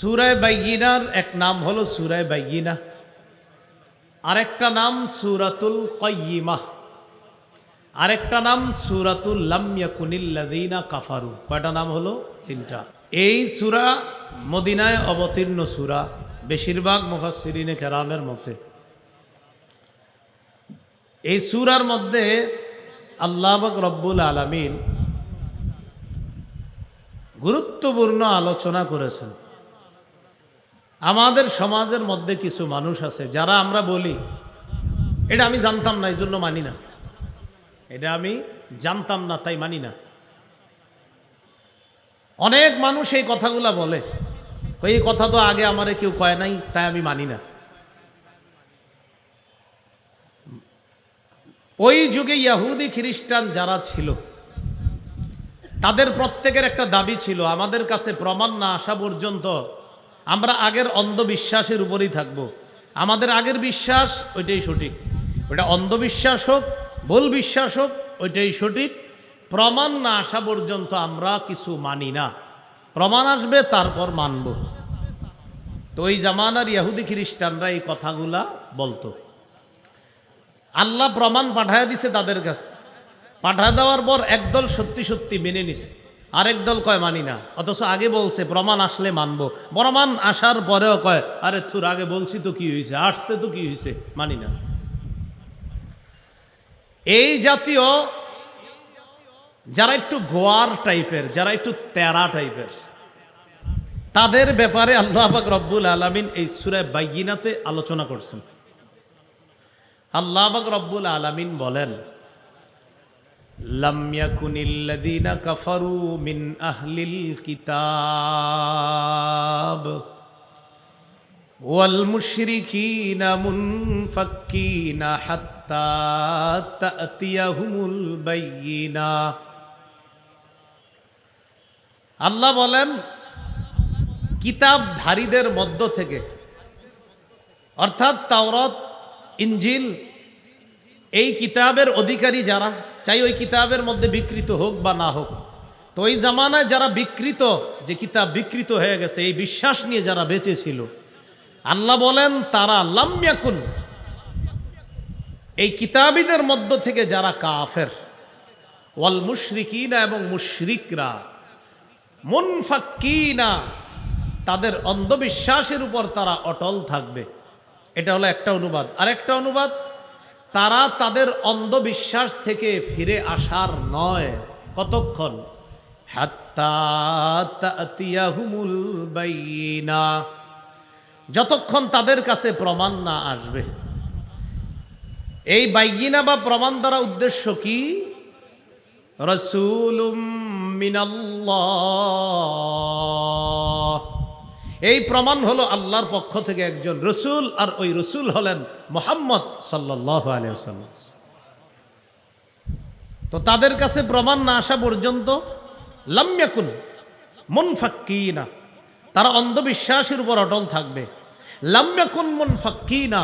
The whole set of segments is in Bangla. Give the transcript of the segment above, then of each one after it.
সুরায় বাইগিনার এক নাম হলো সুরায় বাইগিনা আরেকটা নাম সুরাতুল কয়িমা আরেকটা নাম সুরাতুল লামিয়াকুনিল্লাদিনা কাফারু। কয়টা নাম হলো? তিনটা। এই সুরা মদিনায় অবতীর্ণ সুরা, বেশিরভাগ মুফাসসিরিনে কেরামের মতে এই সুরার মধ্যে আল্লাহ রব্বুল আলামিন গুরুত্বপূর্ণ আলোচনা করেছেন। আমাদের সমাজের মধ্যে কিছু মানুষ আছে, যারা আমরা বলি, এটা আমি জানতাম না এই জন্য মানি না। এটা আমি জানতাম না, তাই মানি না। অনেক মানুষ এই কথাগুলা বলে। এই কথা তো আগে আমারে কেউ কয় নাই, তাই আমি মানি না। ওই যুগে ইয়াহুদি খ্রিস্টান যারা ছিল, তাদের প্রত্যেকের একটা দাবি ছিল, আমাদের কাছে প্রমাণ না আসা পর্যন্ত আমরা আগের অন্ধবিশ্বাসের উপরেই থাকব। আমাদের আগের বিশ্বাস ওইটাই সঠিক। ওটা অন্ধবিশ্বাস হোক, ভুল বিশ্বাস হোক, ওইটাই সঠিক। প্রমাণ না আসা পর্যন্ত আমরা কিছু মানি না। প্রমাণ আসবে, তারপর মানব। তো ওই জামানার ইয়াহুদি খ্রিস্টানরা এই কথাগুলা বলতো। আল্লাহ প্রমাণ পাঠায় দিছে তাদের কাছে। পাঠায় দেওয়ার পর একদল সত্যি সত্যি মেনে নিছে। আরেক দল কয়, মানি না। অথচ আগে বলছে, প্রমাণ আসলে মানবো। প্রমাণ আসার পরেও কয়, আরে থুর, আগে বলছি তো কি হয়েছে আসছে তো কি হয়েছে মানি না। এই জাতীয়, যারা একটু গোয়ার টাইপের, যারা একটু তেরা টাইপের, তাদের ব্যাপারে আল্লাহ পাক রব্বুল আলমিন এই সুরায় বাইগিনাতে আলোচনা করছেন। আল্লাহ পাক রব্বুল আলমিন বলেন لم يكن الذين كفروا من أهل الكتاب والمشركين منفكين حتى تأتيهم البينة আল্লাহ বলেন কিতাবধারীদের মধ্য থেকে অর্থাৎ তাওরত ইঞ্জিল এই কিতাবের অধিকারী যারা চাই ওই কিতাবের মধ্যে বিকৃত হোক বা না হোক। তো ওই জামানায় যারা বিকৃত, যে কিতাব বিকৃত হয়ে গেছে, এই বিশ্বাস নিয়ে যারা বেঁচে ছিল, আল্লাহ বলেন, তারা লাম্যাকুন এই কিতাবীদের মধ্য থেকে যারা কাফের, ওয়াল মুশরিকিনা এবং মুশরিকরা, মুনফাক্কিনা, তাদের অন্ধবিশ্বাসের উপর তারা অটল থাকবে। এটা হলো একটা অনুবাদ। আরেকটা অনুবাদ তারা তাদের অন্ধবিশ্বাস থেকে ফিরে আসার নয়। কতক্ষণ। যতক্ষণ তাদের কাছে প্রমাণ না আসবে। এই বাইগিনা বা প্রমাণ দ্বারা উদ্দেশ্য কি? রসুলুম মিনাল্লাহ। এই প্রমাণ হলো আল্লাহর পক্ষ থেকে একজন রসুল, আর ওই রসুল হলেন মোহাম্মদ সাল্লাহ আলিয়াল্লাম তো তাদের কাছে প্রমাণ না আসা পর্যন্ত লাম্যাকুন মন না তারা অন্ধবিশ্বাসের উপর অটল থাকবে। লাম্যাকুন মন না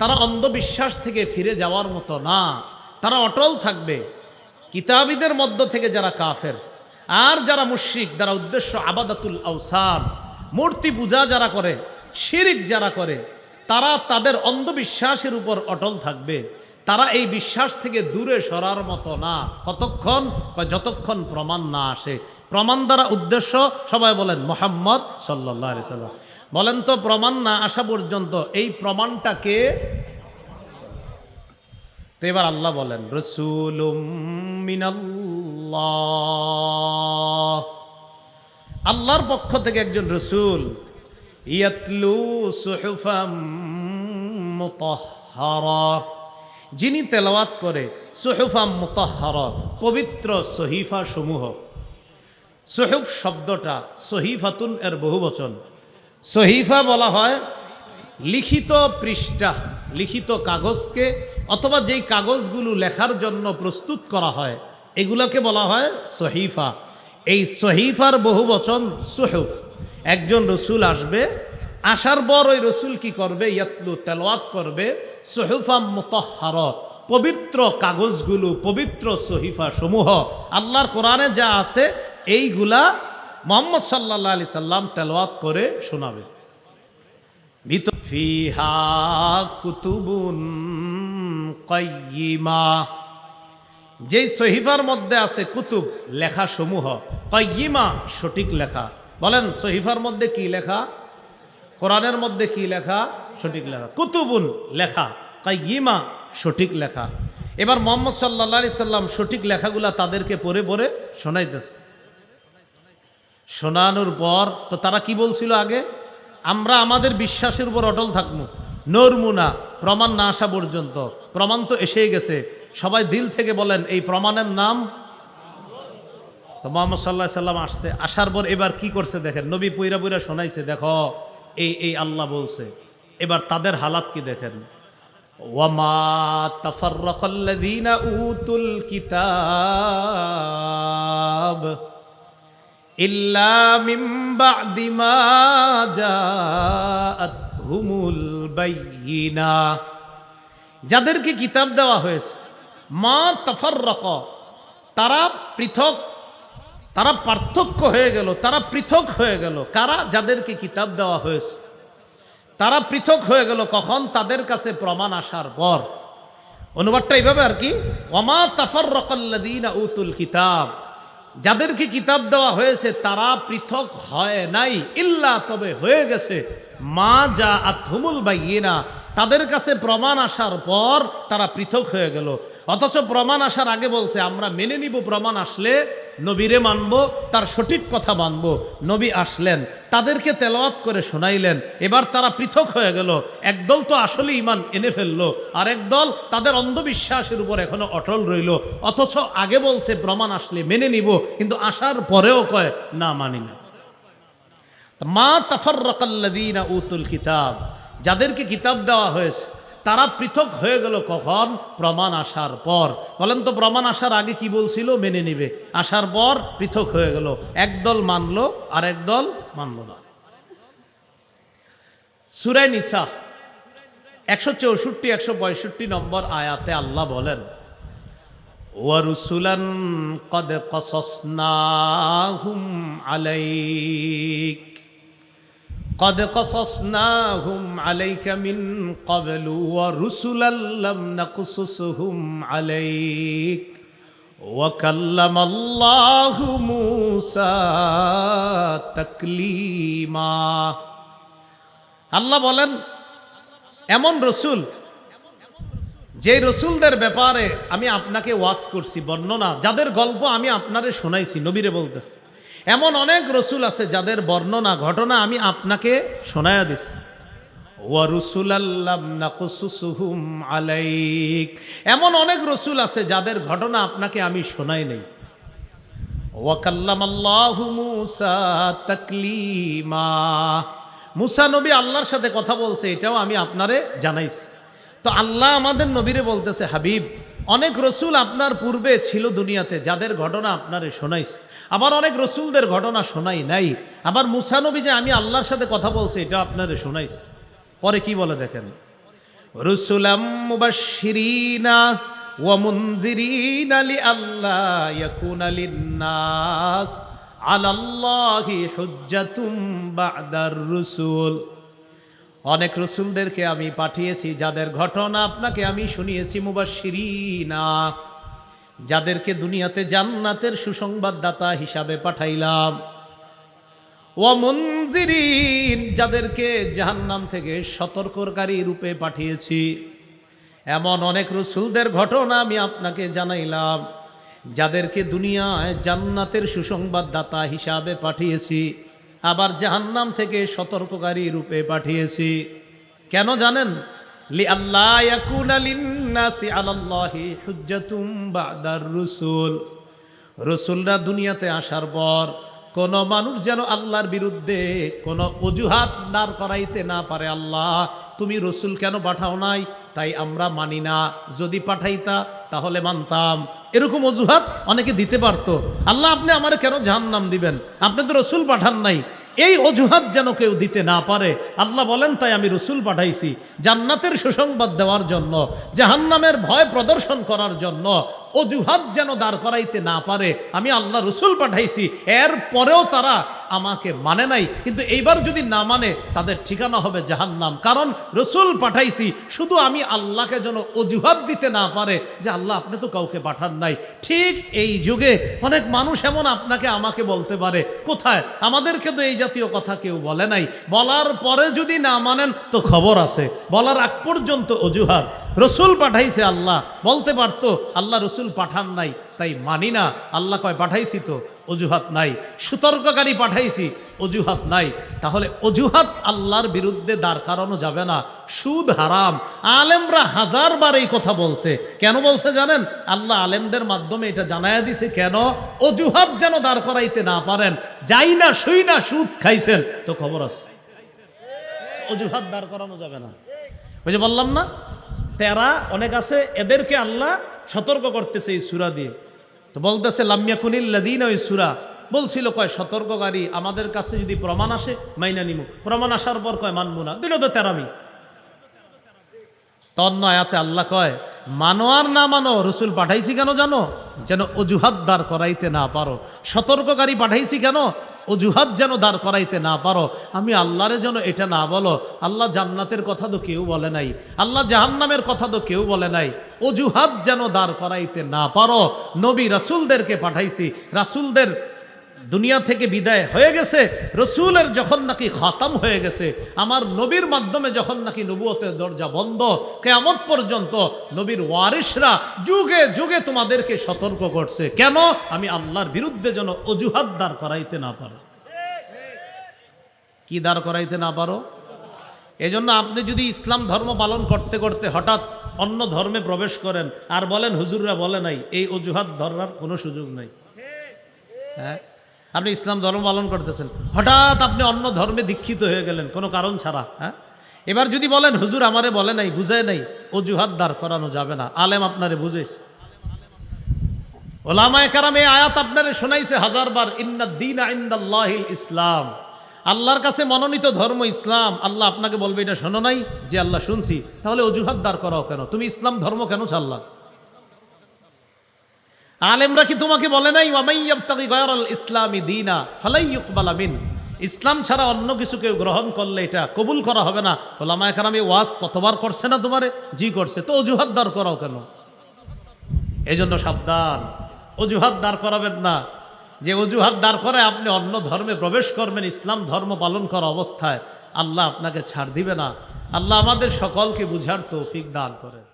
তারা অন্ধবিশ্বাস থেকে ফিরে যাওয়ার মতো না, তারা অটল থাকবে। কিতাবীদের মধ্য থেকে যারা কাফের, আর যারা মুশ্রিক, যারা উদ্দেশ্য আবাদাতুল আউসান মূর্তি পূজা যারা করে, শিরিক যারা করে, তারা তাদের অন্ধবিশ্বাসের উপর অটল থাকবে। তারা এই বিশ্বাস থেকে দূরে সরার মতো না। কতক্ষণ? বা যতক্ষণ প্রমাণ না আসে। প্রমাণ দ্বারা উদ্দেশ্য সবাই বলেন, মোহাম্মদ সাল্লাহ সাল্লাম। বলেন তো, প্রমাণ না আসা পর্যন্ত এই প্রমাণটাকে তো এবার আল্লাহ বলেন, রসুলুম মিনাল্লাহ। আল্লাহর পক্ষ থেকে একজন রসুল যিনি তেলাওয়াত করে, সুহুফাম মুতাহহারা, পবিত্র সহিফা সমূহ সহিফ শব্দটা সহিফাতুন এর বহু বচন সহিফা বলা হয় লিখিত পৃষ্ঠা, লিখিত কাগজকে, অথবা যেই কাগজগুলো লেখার জন্য প্রস্তুত করা হয়, এগুলোকে বলা হয় সহিফা। এই সহিফার বহু বচন সুহুফ। একজন রসুল আসবে, আসার পর ওই রসুল কি করবে? ইয়াতলু তেলওয়াত করবে, সহুফাম মুতাহহার, পবিত্র কাগজগুলো, পবিত্র সহিফা সমূহ। আল্লাহর কোরআনে যা আছে, এইগুলা মোহাম্মদ সাল্লাহ আলি সাল্লাম তেলাওয়াত করে শোনাবে। ফিহা কুতুবুন কয়িমা যেই সহিফার মধ্যে আছে কুতুব লেখা সমূহ কয়িমা সঠিক লেখা। বলেন, সহিফার মধ্যে কি লেখা? কোরআনের মধ্যে কি লেখা? সঠিক লেখা। কুতুবুন, লেখা। কাইয়িমা, সঠিক লেখা। এবার মোহাম্মদ সাল্লা সাল্লাম সঠিক লেখাগুলা তাদেরকে পড়ে পড়ে শোনাইতেছে। শোনানোর পর, তো তারা কি বলছিল আগে? আমরা আমাদের বিশ্বাসের উপর অটল থাকব। নরমুনা, প্রমাণ না আসা পর্যন্ত। প্রমাণ তো এসেই গেছে। সবাই দিল থেকে বলেন, এই প্রমাণের নাম? তো মোহাম্মদ সাল্লাহ সাল্লাম আসছে। আসার পর এবার কি করছে দেখেন, নবী পুইরা পুইরা শোনাইছে, দেখো, এই এই আল্লাহ বলছে, এবার তাদের হালাত কি দেখেন? উতুল কিতাব যাদেরকে কিতাব দেওয়া হয়েছে মা তফর রক তারা পৃথক, তারা পার্থক্য হয়ে গেল, তারা পৃথক হয়ে গেল। কারা? যাদেরকে কিতাব দেওয়া হয়েছে। তারা পৃথক হয়ে গেল কখন? তাদের কাছে প্রমাণ আসার পর। অনুবাদটা এইভাবে আর কি? ওমা তাফার রকল্লাদিন উতুল কিতাব। যাদেরকে কিতাব দেওয়া হয়েছে, তারা পৃথক হয় নাই। ইল্লা তবে হয়ে গেছে। মা যা আথুমুল বাইনা তাদের কাছে প্রমাণ আসার পর তারা পৃথক হয়ে গেল। অথচ প্রমাণ আসার আগে বলছে, আমরা মেনে নিব প্রমাণ আসলে, নবীরে মানব, তার সঠিক কথা মানব। নবী আসলেন, তাদেরকে তেলাওয়াত করে শোনাইলেন। এবার তারা পৃথক হয়ে গেল। একদল তো আসলে ইমান এনে ফেলল আর একদল তাদের অন্ধবিশ্বাসের উপর এখনও অটল রইল। অথচ আগে বলছে, প্রমাণ আসলে মেনে নিব, কিন্তু আসার পরেও কয়, না মানি না। মা তাফাররাকাল্লাযীনা উতুল কিতাব, যাদেরকে কিতাব দেওয়া হয়েছে তারা পৃথক হয়ে গেল কখন? প্রমাণ আসার পর। বলেন তো, প্রমাণ আসার আগে কি বলছিল? মেনে নিবে। আসার পর পৃথক হয়ে গেল। একদল মানলো আর একদল মানল না। সুরাই নিসা, একশো চৌষট্টি, একশো পঁয়ষট্টি নম্বর আয়াতে আল্লাহ বলেন ওয়ারুসুলান কদ কসসনাহুম আলাইক। قد قصصناهم عليك من قبل ورسلا لم نقصصهم عليك وكلم الله موسى تكليما আল্লাহ বলেন এমন রসুল যে রসুলদের ব্যাপারে আমি আপনাকে ওয়াজ করছি বর্ণনা যাদের গল্প আমি আপনারে শোনাইছি নবীরে বলতেছি এমন অনেক রসুল আছে যাদের বর্ণনা, ঘটনা আমি আপনাকে শোনায়া দিছি আলাইক। এমন অনেক রসুল আছে যাদের ঘটনা আপনাকে আমি শোনাই নেই। মুসা নবী আল্লাহর সাথে কথা বলছে, এটাও আমি আপনারে জানাইছি। তো আল্লাহ আমাদের নবীরে বলতেছে, হাবিব অনেক রসুল আপনার পূর্বে ছিল দুনিয়াতে, যাদের ঘটনা আপনারে শোনাইছে। আবার অনেক রসুলদের ঘটনা শোনাই নাই। আবার মুসানবী যে আমি আল্লাহর সাথে কথা বলছি, এটা আপনারে শোনাইছে। পরে কি বলে দেখেন? রসুলাম অনেক রসুলদেরকে আমি পাঠিয়েছি, যাদের ঘটনা আপনাকে আমি শুনিয়েছি, মুবাশশিরিনা। যাদেরকে দুনিয়াতে জান্নাতের সুসংবাদদাতা হিসাবে পাঠাইলাম। ও মঞ্জিরিন যাদেরকে জাহান্নাম থেকে সতর্ককারী রূপে পাঠিয়েছি। এমন অনেক রসুলদের ঘটনা আমি আপনাকে জানাইলাম, যাদেরকে দুনিয়ায় জান্নাতের সুসংবাদদাতা হিসাবে পাঠিয়েছি। আবার জাহান্নাম থেকে সতর্ককারী রূপে পাঠিয়েছি। কেন জানেন? লি আল্লাহ ইয়াকুন লিন্নাসি আলাল্লাহি হুজ্জাতুম বাদার রুসুল। রসুলরা দুনিয়াতে আসার পর কোন মানুষ যেন আল্লাহর বিরুদ্ধে কোন অজুহাত দাঁড় করাইতে না পারে আল্লাহ তুমি রসুল কেন পাঠাও নাই? তাই আমরা মানি না। যদি পাঠাইতা, তাহলে মানতাম। এরকম অজুহাত অনেকে দিতে পারতো। আল্লাহ আপনি আমার কেন জাহান্নাম দিবেন? আপনি তো রসুল পাঠান নাই। এই অজুহাত যেন কেউ দিতে না পারে, আল্লাহ বলেন, তাই আমি রসুল পাঠাইছি। জান্নাতের সুসংবাদ দেওয়ার জন্য, জাহান্নামের ভয় প্রদর্শন করার জন্য অজুহাত যেন দাঁড় করাইতে না পারে, আমি আল্লাহ রসুল পাঠাইছি। এর পরেও তারা আমাকে মানে নাই, কিন্তু এইবার যদি না মানে তাদের ঠিকানা হবে জাহান্নাম। কারণ রসুল পাঠাইছি, শুধু আমি আল্লাহকে যেন অজুহাত দিতে না পারে, যে আল্লাহ আপনি তো কাউকে পাঠান নাই। ঠিক এই যুগে অনেক মানুষ এমন আপনাকে, আমাকে বলতে পারে, কোথায়? আমাদেরকে তো এই জাতীয় কথা কেউ বলে নাই। বলার পরে যদি না মানেন, তো খবর আছে। বলার আগ পর্যন্ত অজুহাত। রসুল পাঠাইছে আল্লাহ। বলতে পারতো, আল্লাহ রসুল পাঠান নাই, তাই মানি না। আল্লাহ কয়, পাঠাইছি তো, অজুহাত নাই। সতর্ককারী পাঠাইছি, অজুহাত নাই। তাহলে অজুহাত আল্লাহর বিরুদ্ধে দাঁড় করানো যাবে না। সুদ হারাম। আলেমরা হাজারবার এই কথা বলছে। কেন বলছে জানেন? আল্লাহ আলেমদের মাধ্যমে এটা জানায়া দিছে কেন? অজুহাত যেন দাঁড় করাইতে না পারেন। যাই না, শুই না, সুদ খাইছেন। তো খবর আছে। অজুহাত দাঁড় করানো যাবে না। ওই যে বললাম না তেরা, অনেক আছে, এদেরকে আল্লাহ সতর্ক করতেছে এই সুরা দিয়ে। তো বলতেছে লামিয়া কুনিল্লাদিন ওই সুরা বলছিল, কয়, সতর্ককারী, আমাদের কাছে যদি প্রমাণ আসে, মাইনা নিমু। প্রমাণ আসার পর কয়, মানবো না। দিল তো তেরামি। তন্ন আয়াতে আল্লাহ কয়, মানো আর না মানো, রসুল পাঠাইছি কেন জানো? যেন অজুহাত দাঁড় করাইতে না পারো। সতর্ককারী পাঠাইছি কেন? অজুহাত যেন দাঁড় করাইতে না পারো। আমি আল্লাহরে যেন এটা না বলো, আল্লাহ জান্নাতের কথা তো কেউ বলে নাই, আল্লাহ জাহান্নামের কথা তো কেউ বলে নাই। অজুহাত যেন দাঁড় করাইতে না পারো। নবী রাসুলদেরকে পাঠাইছি, রাসুলদের দুনিয়া থেকে বিদায় হয়ে গেছে, রসুলের যখন নাকি খতম হয়ে গেছে, আমার নবীর মাধ্যমে যখন নাকি নবুয়তের দরজা বন্ধ কেমন পর্যন্ত নবীর ওয়ারিসরা যুগে যুগে তোমাদেরকে সতর্ক করছে। কেন? আমি আল্লাহর বিরুদ্ধে যেন অজুহাত দাঁড় করাইতে না পারো। কি দাঁড় করাইতে না পারো? এজন্য আপনি যদি ইসলাম ধর্ম পালন করতে করতে হঠাৎ অন্য ধর্মে প্রবেশ করেন, আর বলেন, হুজুররা বলে নাই, এই অজুহাত ধরার কোনো সুযোগ নাই। হ্যাঁ? আপনি ইসলাম ধর্ম পালন করতেছেন। হঠাৎ আপনি অন্য ধর্মে দীক্ষিত হয়ে গেলেন, কোনো কারণ ছাড়া হ্যাঁ? এবার যদি বলেন, হুজুর আমারে বলে নাই, বুঝায় নাই, অজুহাত দাঁড় করানো যাবে না, আলেম আপনারে বুঝেছ ওলামায় কারাম এই আয়াত আপনারে শোনাইছে হাজারবার ইন্না দিন আইন্দাল্লাহিল ইসলাম। আল্লাহর কাছে মনোনীত ধর্ম ইসলাম, আল্লাহ আপনাকে বলবে, এটা শোনো নাই, যে আল্লাহ শুনছি, তাহলে অজুহাত দাঁড় করাও কেন? তুমি ইসলাম ধর্ম কেন ছাড়লা? আলেমরা কি তোমাকে বলে নাই ওয়ামাইয়াবতাগি গায়রাল ইসলামি দীনা, ফালাই ইউকবালা মিন ইসলাম ছাড়া অন্য কিছু কেউ গ্রহণ করলে এটা কবুল করা হবে না। ওলামায়ে কারাম এই ওয়াজ কতবার করছে না তোমারে? জি করছে। তো অজুহাত দাঁড় করাও কেন? এই জন্য সাবধান। অজুহাত দাঁড় করাবেন না। যে অজুহাত দাঁড় করে আপনি অন্য ধর্মে প্রবেশ করবেন, ইসলাম ধর্ম পালন করা অবস্থায়, আল্লাহ আপনাকে ছাড় দিবে না। আল্লাহ আমাদের সকলকে বুঝার তৌফিক দান করে